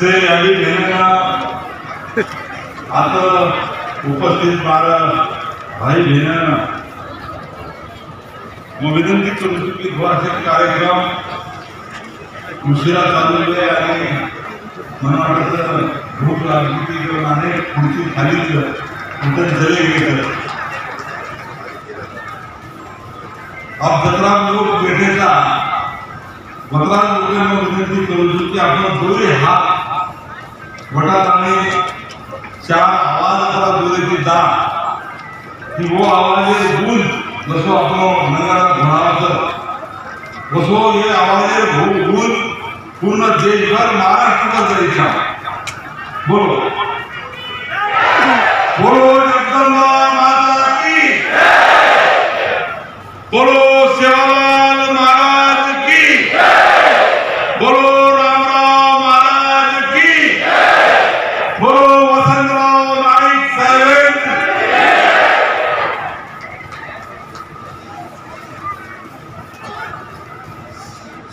ते यावेळी आणि घेण्याला आता उपस्थित बारा भाई बहिण मग विनंती करू की असे कार्यक्रम उशिरा चालवले आणि मला वाटतं भूक लागली की किंवा अनेक खुर्ची खालीच कुठे जले गेलं. अब जत्रा लोक भेटेचा मला लोकांना विनंती करू शकतो की आपण दोन्ही हात वटात आणि चार आवाजाचा दोरेची दा. की वो आवाज गुण जसो आपण नगरात म्हणाला जसो हे आवाज भू गुण पूर्ण देशभर महाराष्ट्राचा इच्छा बोलो. बोलो जगदंबा माता की बोलो सेवालाल महाराज की बोलो रामराव महाराज की बोलो वसंतराव नाईक साहेब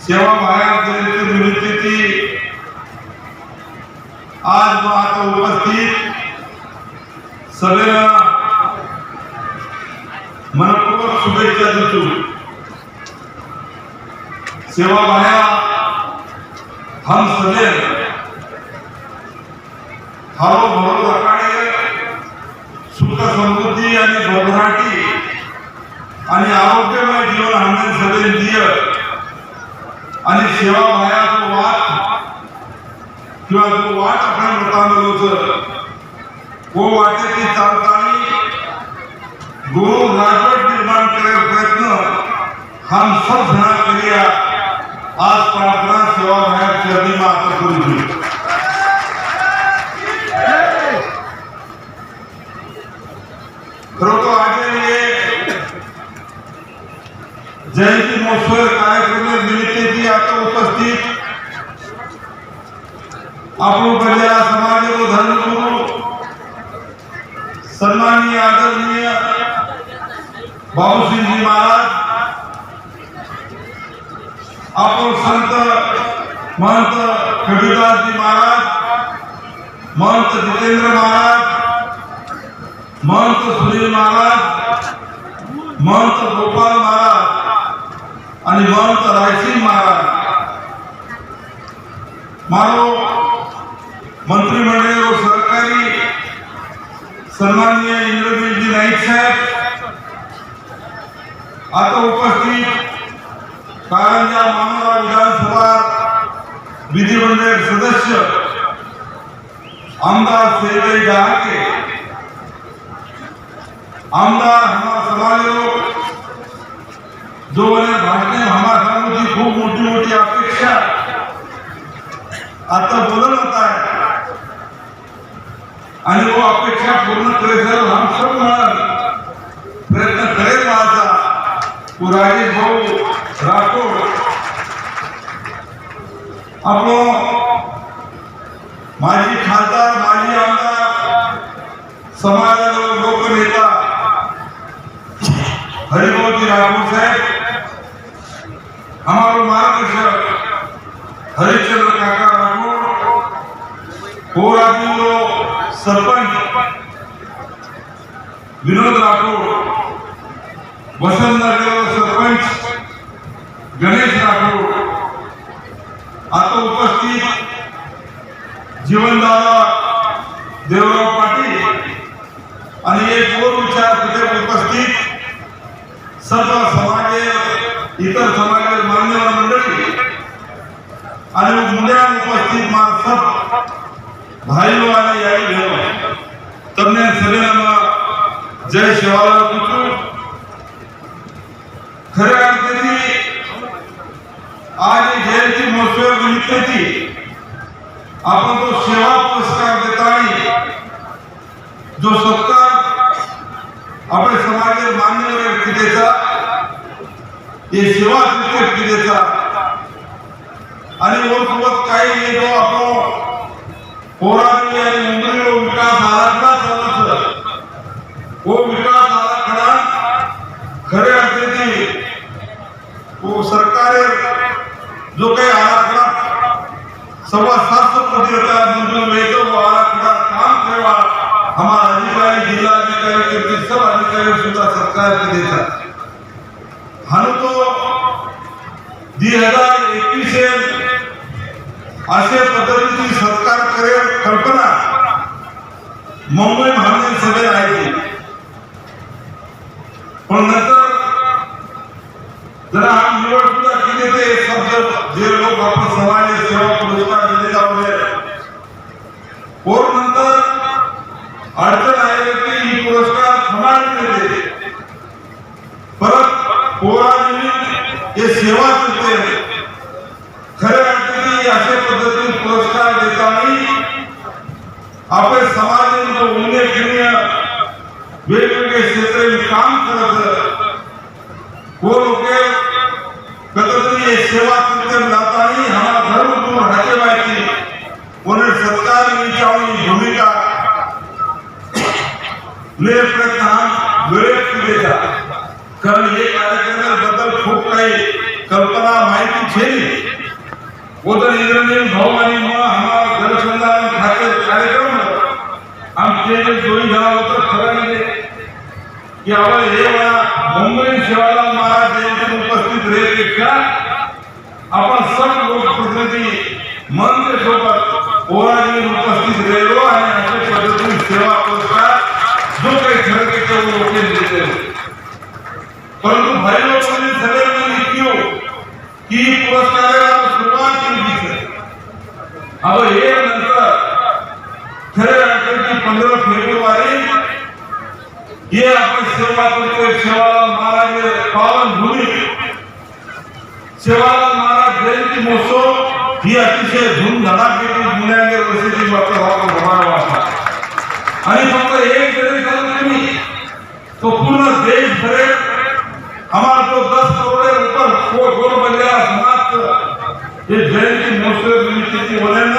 सेवा बाहेर जयंती निमित्ताची आज जो आता उपस्थित सगळ्या मनपूर्वक शुभेच्छा देतो सेवा माया हम सदैव हरो भरो रकाळे सुख समृद्धी आणि भरभराटी आणि आरोग्यमय जीवन आनंद सदैव दिय. आणि सेवा माया जो वाट किंवा जो वाट आपण वृत्तांत वो वाटेची चालतानी गुरु राजवट निर्माण करे प्रयत्न हम सब जना करिया. आज प्रार्थना सेवा बाहेर चरणी मात्र करू। खरं तो आगे ये जयंती महोत्सव कार्यक्रम निमित्ताची आता उपस्थित। आपण बंजारा समाज धर्मगुरू सन्माननीय आदरणीय बाबूसिंहजी महाराज आपण संत महंत कबीरदासजी महाराज महंत जितेंद्र महाराज महंत सुनील महाराज महंत गोपाल महाराज आणि महंत रायसिंग महाराज मारो मंत्रिमंडळ व सहकारी सन्माननीय इंद्रजीतजी नाईक साहेब आता कारण कारंजा मानोरा विधानसभा विधिमंडळ सदस्य आमदार सेजय डहाके आमदार हमारा समाज लोग जो बने भाषणे हमारा समाजाची खूप मोठी मोठी अपेक्षा आता बोलत होता आहे आणि वो अपेक्षा पूर्ण करेल हम सब प्रयत्न करेल माझा. वो राजेश भाऊ राठोड. आपण माजी खासदार माजी आमदार समाज लोकनेता हरिभाऊजी राठोड साहेब हमारो मार्गदर्शक हरिश्चंद्र काका राठोड होराजीरो सरपंच विनोद राठोड वसंत सरपंच ગણેશ રાઠોડ આ તો ઉપસ્થિત જીવનદાદા દેવરાવ પાટીલ અને એ કોર વિચાર ઉપસ્થિત સર્વ સમાજે ઇતર સમાજે માન્યવર મંડળી અને મુંડ્યા ઉપસ્થિત મારા સબ ભાઈઓ અને યારી બહેનો તમને સરેનામાં જય શિવાલાલ પૂછું ખરેખર आपण तो सेवा पुरस्कार देताना जो सत्कार आपल्या समाजात मान्यवर व्यक्तीचा हे सेवा व्यक्तीचा आणि वर सोबत काही येतो आपण कोणा आणि मुंबईలో विकास आराखडा चालत वो विकास आराखडा खऱ्या अर्थाने वो सरकार जो काही आराखडा सव्वा सात सौ कोटी रुपया मंजूर हुए तो वो आराखडा काम करवा हमारा अधिकारी जिला अधिकारी के सब अधिकारी सुधा सरकार के देता हम तो दी हजार एकवीस असे पद्धतीची सरकार करेल कल्पना मुंबई महानगर सभेत आहे. पण नंतर जरा हम निवड सुद्धा केली ते शब्द जे लोक आपण समाज सेवा पुरस्कार दिलेला वगैरे और नंतर अडचण आहे की ही पुरस्कार समाज देते परत पोरांनी हे सेवा करते खऱ्या अर्थाने अशा पद्धतीने पुरस्कार देताना आपल्या समाजाने जो उल्लेखनीय वेगवेगळे क्षेत्र काम करत वो लोग कतरी ये सेवा करते जातानी हमारा धर्म दूर हटे वायची उन्हें सरकार निचावनी भूमिका ले प्रयत्न हम वेळेत केलेला कारण हे कार्यक्रमाबद्दल खूप काही कल्पना माहिती छे वो तर इंद्रजीत भाऊ आणि मग आम्हाला जलसंधारण खाते कार्यक्रम आमचे जे जोडी झाला होता खरं म्हणजे की आपण हे म्हणा मुंबई शिवालाल महाराज जयंती उपस्थित रेल्वेपेक्षा आपण सर्व लोकप्रतिनिधी मंत्र सोबत पोराजी उपस्थित राहिलो आणि अशा पद्धतीने सेवा पुरस्कार जो काही ठरकेच्या लोक देते परंतु भाई लोकांनी सगळ्यांनी क्यों की पुरस्काराला सुरुवात केली अब हे नंतर खरे अर्थाने पंधरा फेब्रुवारी ये आपण सेवा महाराज पावन भूमी. सेवालाल महाराज जयंती महोत्सव ही अतिशय धूमधडाकेची मुलांच्या वर्षाची मात्र आपण भरावा आणि फक्त एक जरी झालं तुम्ही तो पूर्ण देश भरेल हमारा तो दस करोड़ के ऊपर गोल बनलेला समाज हे जयंती महोत्सव निमित्ताची की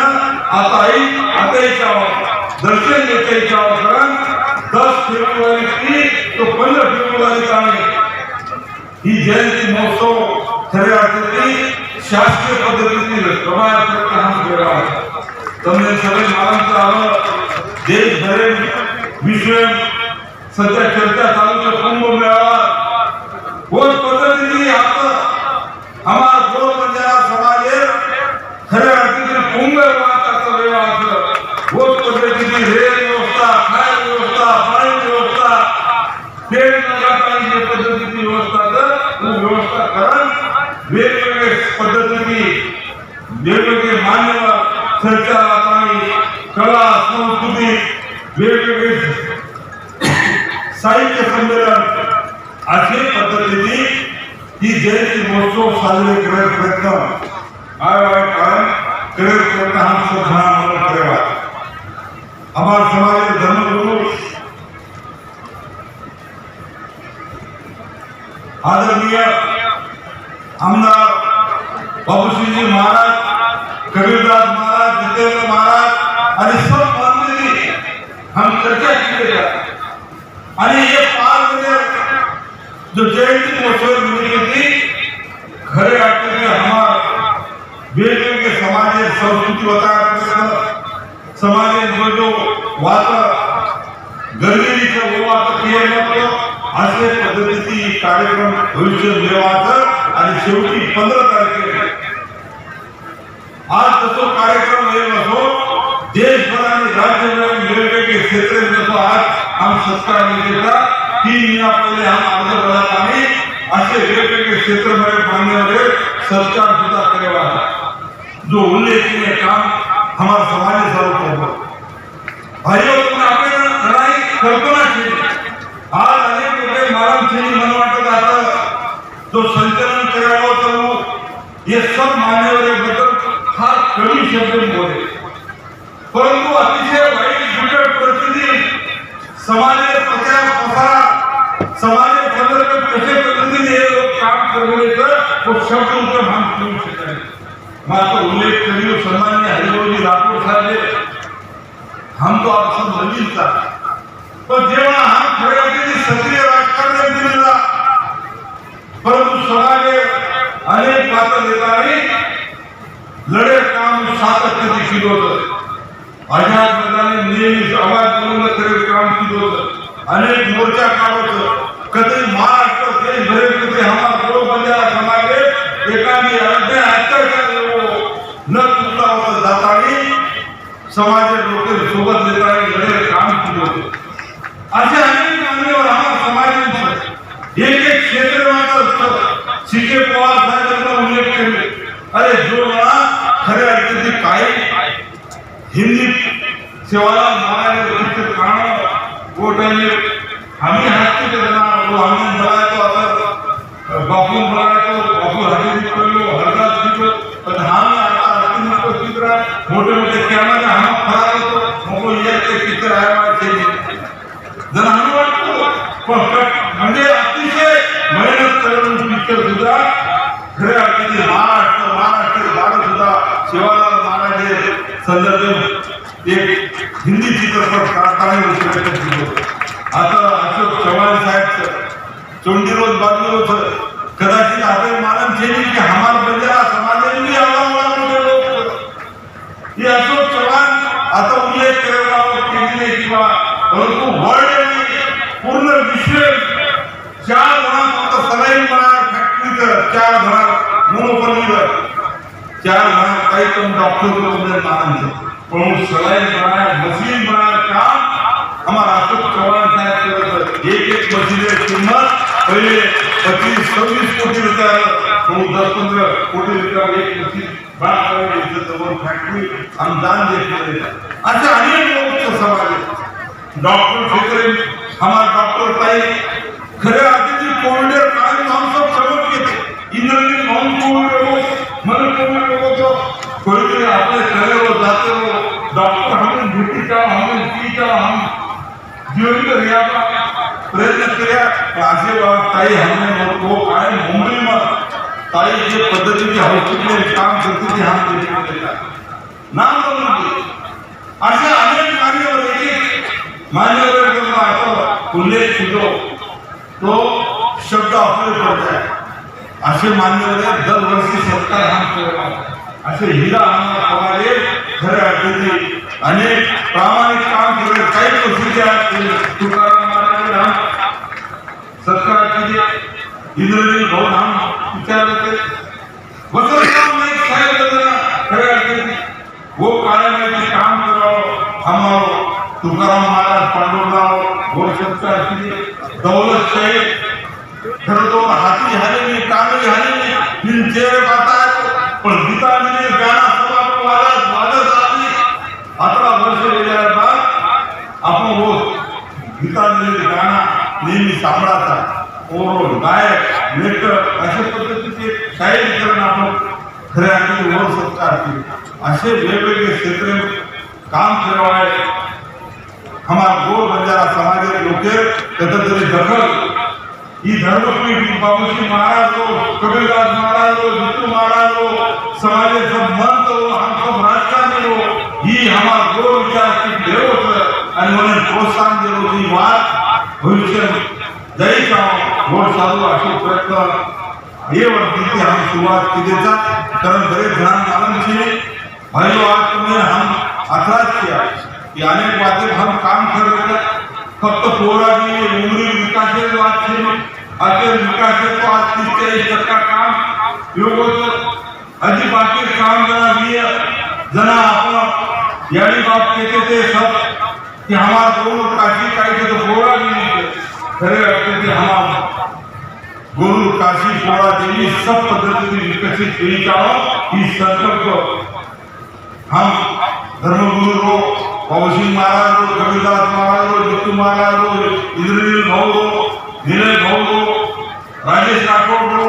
आता आई आता ही दर्शन देते ही दस फेब्रुवारी की तो पंद्रह फेब्रुवारी का ही जयंती महोत्सव खऱ्या अर्थाने शासकीय पद्धतीने प्रमाणपत्र हम केला તમને સર્વે માનંત આવો દેશ ભરે વિશ્વ સત્ય ચર્ચા ચાલુ છે કુંભ મેળા वो व्यवस्था करण वेगवेगळे पद्धतीने वेगवेगळे मान्यवर चर्चा आणि कला, संस्कृती, वेगवेगळे साहित्य संमेलन अशा पद्धतीने ही जयंती महोत्सव साजरे करायचा प्रयत्न आय आय कारण करेल प्रयत्न हा सुद्धा मला करावा हमारे समाज धर्मगुरु आदरणीय आमदार बाबूसिंहजी महाराज कबीरदास महाराज जितेंद्र महाराज आणि सब मान्यनी हम चर्चा केली आणि हे पाच महिने म्हणजे जो जयंती महोत्सव निमित्त खरे अर्थाने हमारा वेगवेगळे समाज संस्कृती होता समाज जो वाचा गरिबीचं वात केलं असे पद्धतीची कार्यक्रम भविष्य निर्वाचन आणि शेवटी पंधरा तारखेला आज तसो कार्यक्रम येईल असो देशभर आणि राज्यभर वेगवेगळे क्षेत्र जसो आज आम सत्कार निधीचा तीन महिना पहिले हम अर्ज़ करत आणि असे वेगवेगळे क्षेत्रमध्ये मान्यवर सरकार सुद्धा करेवा जो उल्लेखनीय काम हमारा समाज सर्व करतो भाइयों पण आपण लढाई कल्पना केली. आज अनेक लोक मालमशेरी मन वाटत आता जो संचलन करावं हे सब मान्यवर बद्दल फार कमी शब्द बोले. परंतु अतिशय वाईट बिकट परिस्थिती समाजात प्रचार प्रसार समाजात संदर्भात कशा पद्धतीने हे लोक काम करवले तर तो शब्द उत्तम हम करू शकत माझा उल्लेख करील सन्मान्य हरिभाऊजी राठोड साहेब हम तो आप सब नवीन था. पण जेव्हा हा खऱ्या अर्थाने सक्रिय राजकारण दिलेला परंतु समाजे अनेक पात्र नेतांनी लढे काम सातत्याने केलं होतं. आझाद मैदानी नेहमी आवाज करून करे काम केलं होतं. अनेक मोर्चा काढत कधी महाराष्ट्र देश भरे कधी हमारा दो बंजारा समाजे एकाने अज्ञा अत्याचार न चुकता होतं जातानी समाजात लोक सोबत नेतांनी लढे काम केलं होतं असे अनेक मान्यवर आम्हाला समाजांचं एक एक क्षेत्र मात्र शिके पवार साहेबांचा उल्लेख केले अरे जो मला खऱ्या अर्थाने काय? हिंदी सेवाला मागायला तिथे कारण वो आम्ही हस्ती ते त्यांना वो आम्ही बोलायचो आता बापून बोलायचो बापू हजेरी करलो हरदास शिकलो पण आम्ही आता हस्ती नको चित्र मोठे मोठे कॅमेरे आम्हा फरार होतो नको याचे चित्र आहे माझे जर आम्ही वाटतो पण कट- म्हणजे अतिशय मेहनत करून पिक्चर सुद्धा खऱ्या अर्थाने महाराष्ट्र महाराष्ट्र भारत सुद्धा शिवालाल महाराज संदर्भ एक हिंदी चित्रपट काढताना चित्रपट होतं. आता अशोक चव्हाण साहेब चोंडी रोज बाजू होत. कदाचित आपण मालूम केली की हमाल बंजारा समाज हे अशोक चव्हाण आता उल्लेख करायला केलेले किंवा परंतु वर्ल्ड पूर्ण विश्व चार जण फक्त सलाईन म्हणा फॅक्टरीचं चार जण मोनोपलीवर चार जण काही कम डॉक्टर मानांचं पण सलाईन म्हणा मशीन म्हणा काम हमारा अशोक चव्हाण साहेब एक एक मशीन किंमत पहिले पच्चीस सव्वीस कोटी रुपये दस पंधरा कोटी रुपये एक मशीन बना फॅक्टरी अनुदान देत असे अनेक लोक समाज आहे. डॉक्टर क्षेत्र में डॉक्टर ताई खरे हम सब हम कोविड मन कोविड कोई अपने हो जाते हो। डॉक्टर हमें ड्यूटी का हमें का हम जीवन का प्रयत्न किया पण असे ताई हमने वो काय मुंबई ताई जे पद्धतीने हॉस्पिटल काम करते ते हम नाम बोलून असे अनेक मान्यवर मान्यवर जेव्हा आता उल्लेख केलो. तो शब्द आपले पडत आहे असे मान्यवर दरवर्षी सत्कार हा केला असे हिरा आम्हाला पवारे खऱ्या अर्थाने अनेक प्रामाणिक काम केले काही प्रसिद्धी तुकाराम महाराज सत्कार केले. भाऊ नाम विचारले ते. वसंतराव नाईक साहेब खऱ्या अर्थाने वो हो, काळामध्ये काम करावं हमारो तुकाराम महाराज पांडुरराव घोर सत्कार केले. दौलत शेख खरं तो हाती हाले नाही कामही हाले नाही तीन चेहरे पाहतात पण गीतांजली गाणं समाप्त वाजत वाजत आली अठरा वर्ष गेल्या बाद आपण वो गीतांजली गाणा नेहमी सांभाळाचा ओरोल गायक लेखक अशा पद्धतीचे शाहीर आपण खऱ्या अर्थाने वर सत्कार केले असे वेगवेगळे क्षेत्र काम करावे हमार गोर बंजारा समाज लोके कधीतरी दखल. ही धर्मपीठ बाबूजी महाराज हो कबीरदास महाराज हो जितू महाराज हो समाजाचं मंत हो हम सब राजकारणी हो ही हमार गोर विचार आणि म्हणून प्रोत्साहन दिलं ही वाद भविष्य द्यायचा गोड साधू असे प्रयत्न ये की हम सुरुवात केलीचा कारण बरेच जण मालूम भाइयों आज तुम्हें हम अखराज किया कि अनेक बातें हम काम कर रहे फक्त पोराजी उमरी विकास बात थी अखेर विकास तो आज तीस टक्का काम योग अजी बाकी काम करा दिए जना आपण यानी बात कहते थे सब. कि हमारा दोनों काशी का तो गोरा भी खरे रखते थे हमारा गुरु काशी गोरा देवी सब पद्धतीने विकसित केली जावं ही संकल्प हम धर्मगुरु हो बाबूसिंह महाराज हो, रो कबीरदास महाराज हो, रो जितू महाराज रो इंद्रनील भाऊ रो विनय भाऊ रो राजेश राठौड़ रो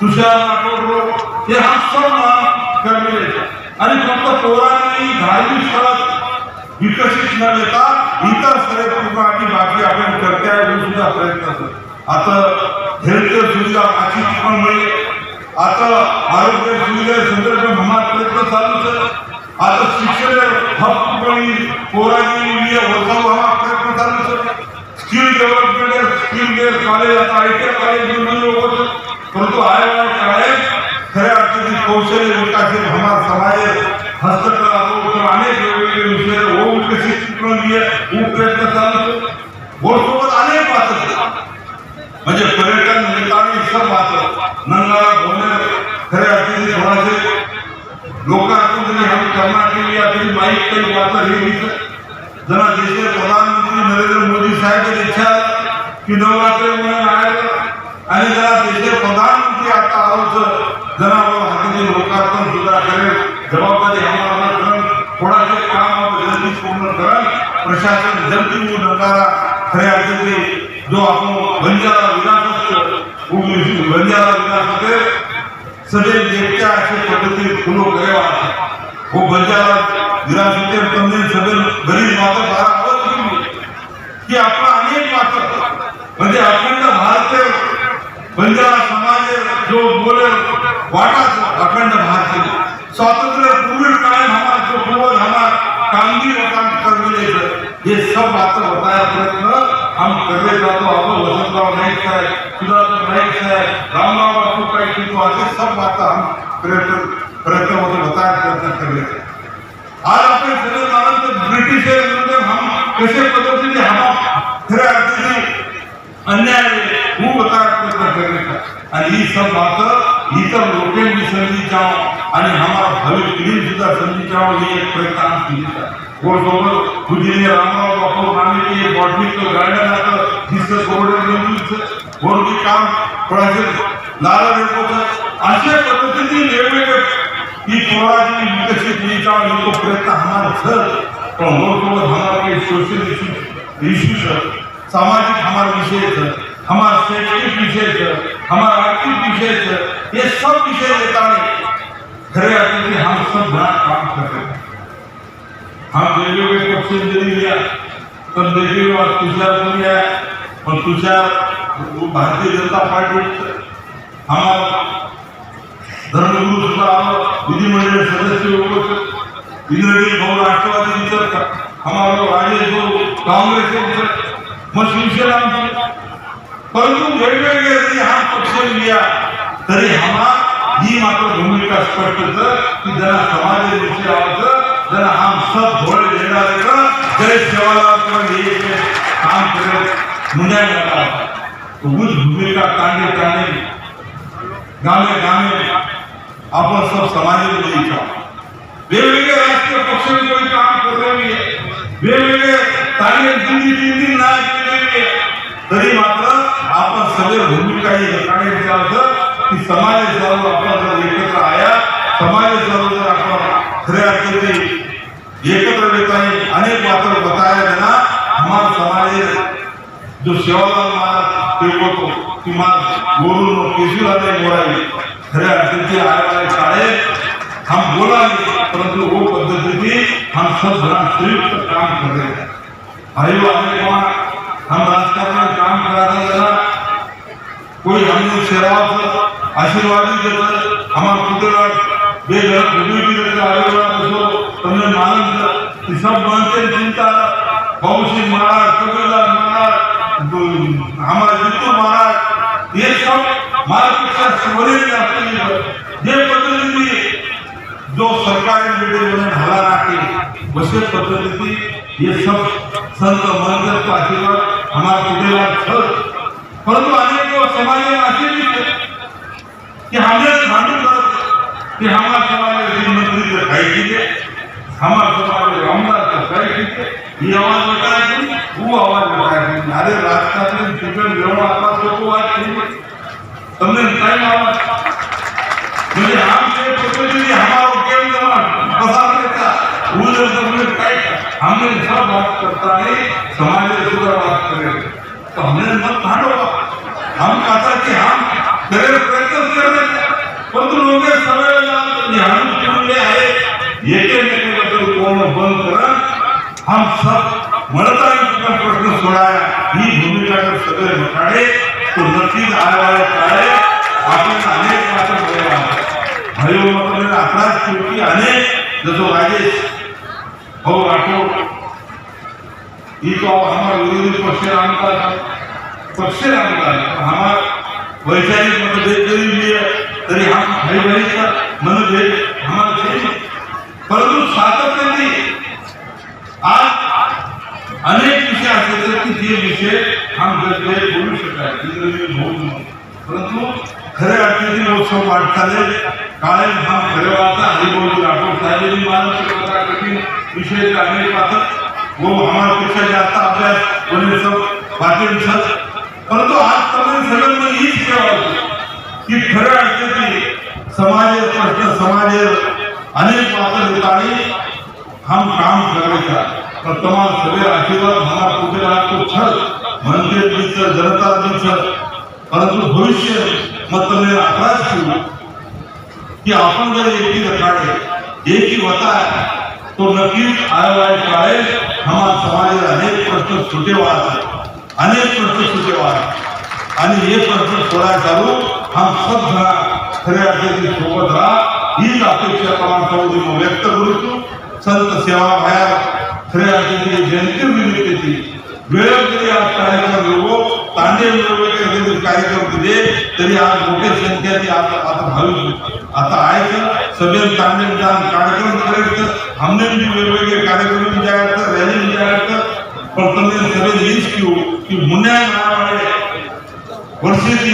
तुषार राठौड़ रो हे हम सब नाम करलेले आणि फक्त पोरांनी धार्मिक स्थळात विकसित न देता इतर सर्व पूर्ण आणि बाकी आपण करते आहे सुद्धा प्रयत्न असतो. आता हेल्थ सुविधा अशी पण मिळेल आता आरोग्य सुविधा संदर्भ हमारा प्रयत्न चालूच आता शिक्षण हक्क पण पोरांनी वर्षाव हा प्रयत्न चालूच स्किल डेव्हलपमेंट स्किल कॉलेज आता आय टी कॉलेज होतं परंतु आय आय कॉलेज खऱ्या अर्थाने कौशल्य विकासित हमारा समाज हस्तकला रोजगार अनेक वेगवेगळे विषय वो विकसित करून दिए वो प्रयत्न चालू वो सोबत अनेक बात म्हणजे पर्यटन निमित्ताने सब बात नंगारा खरे अतिशय थोडासे लोक जरी हम करना के लिए अपनी माइक कई बात जना देशे प्रधानमंत्री नरेंद्र मोदी साहेब इच्छा की नवरात्र म्हणून आयोजन आणि जरा देशे प्रधानमंत्री आता आहोत जना हाती लोकार्पण सुद्धा करेल. जबाबदारी आम्हाला करण थोडासे काम आप पूर्ण करण प्रशासन जल्दी नकारा खऱ्या अर्थाने जो आपण बंजारा विधान उमेश बंदियाला विकासाचे सगळे एकट्या अशा पद्धतीने फुलो करेवा हो बंदियाला निराशेचे तंदे सगळे गरीब मात्र भारत की आपण अनेक मात्र म्हणजे अखंड भारत बंदियाला समाज जो बोले वाटाच अखंड भारत स्वातंत्र्य पूर्ण कायम हमारा जो पूर्वज हमारा कामगिरी वकाम कर मिले ये सब बातें बताया प्रयत्न हम कर रहे तो आप वसंतराव नाईक साहब आपण ब्रिटिश हम कशा पद्धतीने खऱ्या अर्थाने अन्याय आणि ही सब बात जाओ आणि हमारा भावी पिढी सुद्धा समजी जाओ ये एक प्रयत्न हम कीजिए सोबत? रामराव बापू नामे काम थोडासे लाल रेपोचं अशा पद्धतीने वेगवेगळे ही पोराची विकसित नहीं जाओ तो प्रयत्न हमारा सर पण वो तो हमारा के सोशल इशू इशू सर सामाजिक हमारा विषय सर हमारा शैक्षणिक विषय सर हमारा आर्थिक विषय सर ये सब विषय लेता है। खरे अर्थाने हम सब बड़ा काम कर रहे हैं। हम वेगवेगळे पक्ष जरी लिया? देखिए देखील तुषार पण आहे पण तुषार भारतीय जनता पार्टी हमारा धर्मगुरु सुद्धा विधिमंडळ सदस्य उपस्थित भाऊ राष्ट्रवादी विचारतात हमारा राजेश भाऊ काँग्रेस मग शिवसेना परंतु वेगवेगळे जरी हा पक्ष लिया तरी हमा ही मात्र भूमिका स्पष्ट होतं की जरा समाज विषय आवडतं जरा हम सब धोळ देणार जय सेवाला हे काम करत मुंड्या जातात उगूच भूमिका कांडे कांडे गावे गावे आपण सब समाजामध्ये इच्छा. वेगवेगळे राजकीय पक्ष वेगवेगळे काम कर रहे हैं वेगवेगळे तालीम दिल्ली दिल्ली नाही केलेली तरी मात्र आपण सगळे भूमिका ही काढायची असं की समाज सर्व आपण जर एकत्र आया समाज सर्व जर आपण खऱ्या अर्थाने एकत्र येता अनेक मात्र बताया देना हमारा समाज जो सेवालाल महाराज ते बोलतो किंवा बोलून केशवराजे बोलायले खऱ्या अर्थाचे आए वाले शाळे हम बोला नहीं परंतु वो पद्धति हम सब बड़ा संयुक्त काम कर रहे हैं भाइयों हमने कहा हम राजकारण में काम करा था जरा कोई हमने शेराव से आशीर्वाद ही देता हमारा पुत्र बेघर भूमि भी देते आशीर्वाद दसो તમને માનંદ એ सब मानते हैं चिंता बाबू सिंह महाराज कबीरदास जो सरकारी बेटे हला ना के वैसे पद्धति ये सब संत मंदिर का आशीर्वाद हमारा कुटेला छल परंतु आने को समाज में आशीर्वाद कि हमने मालूम कर कि हमारा समाज में तीन मंत्री का खाई कीजिए हमारा समाज में रामदास का खाई कीजिए ये आवाज बता दी वो आवाज बता दी अरे रास्ता में टिकट व्यवहार आता तो वो आज नहीं तुमने टाइम आवाज? म्हणजे मुझे आप हमने सब बात करता है समाज में सुधर बात करे तो हमने मत भाड़ो हम कहता कि हम तेरे प्रयत्न कर रहे हैं परंतु लोग समय हम चुनले आहे. येते नेते कोण बंद करा. हम सब मरता ही प्रश्न सोडाया. ही भूमिका जर सगळे मठाडे तो नक्कीच आळवाळे काळे आपण अनेक मात्र भयो मतलब अकराच शेवटी अनेक जसं राजेश हो राठोड ही तो हमारा विरोधी पक्ष रामता पक्ष रामता हमारा वैचारिक मतभेद जरी लिए तरी हम भाई भाई का मनभेद हमारा चाहिए परंतु सातत्याने आज अनेक विषय असे तर की ते विषय हम गजबे बोलू शकतात इंग्रजी बोलू परंतु खरे अर्थाने उत्सव वाटचाले काळे हा खरे वाचा हरिभाऊ राठोड साहेब मानसिक कठीण विषय के अनेक वो हमारा पेक्षा जास्त अभ्यास होणे सब बाकी दिसत. परंतु आज तुम्ही सगळ्यांना हीच सेवा की खरं खऱ्या की समाज प्रश्न समाज अनेक पात्र ठिकाणी हम काम करायचा. तर तुम्हाला सगळे आशीर्वाद मला कुठे लागतो. छळ म्हणते मित्र जनता मित्र. परंतु भविष्य मतलब अकराच ठेवू. की आपण जर एकी रखाडे एकी वता तो नक्कीच आयोगाने काळे हमारा समाजाला अनेक प्रश्न सुटे वाहत अनेक प्रश्न सुटे वाहत आणि हे प्रश्न सोडाय चालू हम सब जरा खऱ्या अर्थाची सोबत राहा. हीच अपेक्षा प्रमाण समुद्री व्यक्त करू संत सेवा बाहेर खऱ्या अर्थाची जयंती निमित्ताची वेळोवेळी आज कार्यक्रम लोक तांडे वेगवेगळे कार्यक्रम दिले तरी आज मोठ्या संख्येने आता आता भाविक आता आहे सगळे तांडे विधान कार्यक्रम करायचं. हमने भी वेगवेगळे कार्यक्रम विचार करतात रॅली विचार करतात पण तुम्ही सगळे हीच घेऊ की मुन्या नावाने वर्षाची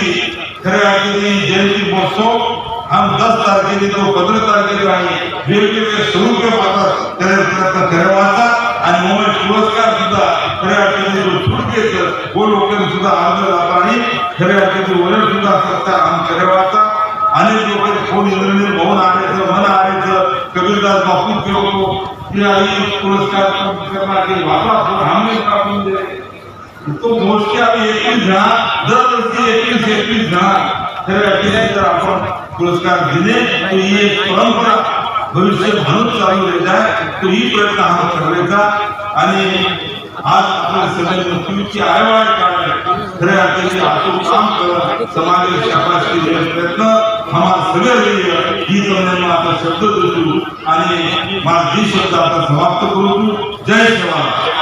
खऱ्या अर्थाने जयंती महोत्सव हम दस तारखेने तो पंधरा तारखेला आहे वेगवेगळे स्वरूप पाहतात त्याला प्रयत्न ठरवायचा आणि मुंबई पुरस्कार सुद्धा खऱ्या अर्थाने जो छूट वो लोकांनी सुद्धा अर्ज जाता आणि खऱ्या अर्थाने वरण सुद्धा सत्ता आम ठरवायचा अनेक लोक फोन इंद्रनील भवन आणायचं मन आणायचं कबीरदास बापू केलो की आई पुरस्कार बाबा हमने कापून दे. तो मोजके आम्ही एकवीस जणा दरवर्षी एकवीस एकवीस जणा खऱ्या अर्थाने जर आपण पुरस्कार दिले तर ही एक परंपरा भविष्य म्हणून चालू देत आहे. तो ही प्रयत्न हा करायचा. आणि आज आपल्या सगळ्या मृत्यूची आयवाय काढणे खऱ्या अर्थाने आतून काम करत समाजाची शाबासकी प्रयत्न. आम्हाला सगळं ही जमणे आता शब्द देतो आणि माझी शब्द आता समाप्त करू. जय शिवाय